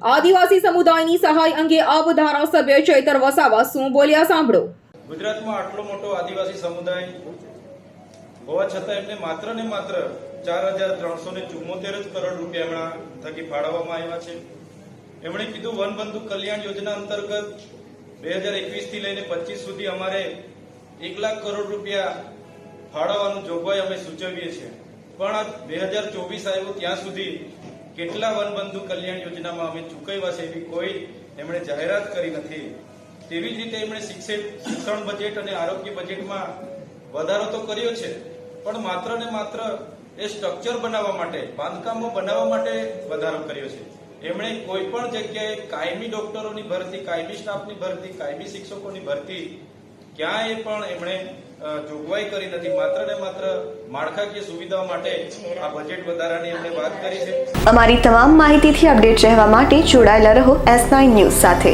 આદિવાસી સમુદાયની સહાય અંગે આપ ધારાસભ્ય ચૈતર વસાવા શું બોલ્યા સાંભળો. ગુજરાતમાં આટલો મોટો આદિવાસી સમુદાય હોવા છતાં એમને માત્ર ને માત્ર ચાર હજાર ત્રણસો ને ચુમ્મોતેર જ કરોડ રૂપિયા એમના થકી ફાળવવામાં આવ્યા છે. એમણે કીધું વનબંધુ કલ્યાણ યોજના અંતર્ગત બે હજાર એકવીસથી લઈને પચીસ સુધી અમારે એક લાખ કરોડ રૂપિયા ફાળવવાનું જોગવાઈ અમે સૂચવીએ છીએ. પણ બે હજાર ચોવીસ આવ્યું ત્યાં સુધી કેટલા વનબંધુ કલ્યાણ યોજનામાં અમે ચૂકવ્યા છે એવી કોઈ એમણે જાહેરાત કરી નથી. તેવી જ રીતે એમણે શિક્ષણ બજેટ અને આરોગ્ય બજેટમાં વધારો તો કર્યો છે, પણ માત્ર ને માત્ર એ સ્ટ્રક્ચર બનાવવા માટે, બાંધકામો બનાવવા માટે વધારો કર્યો છે. એમણે કોઈ પણ જગ્યાએ કાયમી ડોક્ટરોની ભરતી, કાયમી સ્ટાફની ભરતી, કાયમી શિક્ષકોની ભરતી ક્યાંય પણ એમણે જોગવાઈ કરી નથી. માત્ર ને માત્ર માળખાકીય સુવિધાઓ માટે આ બજેટ વધારાની એમણે વાત કરી છે. અમારી તમામ માહિતીથી અપડેટ રહેવા માટે જોડાયેલા રહો એસ ન્યૂઝ સાથે.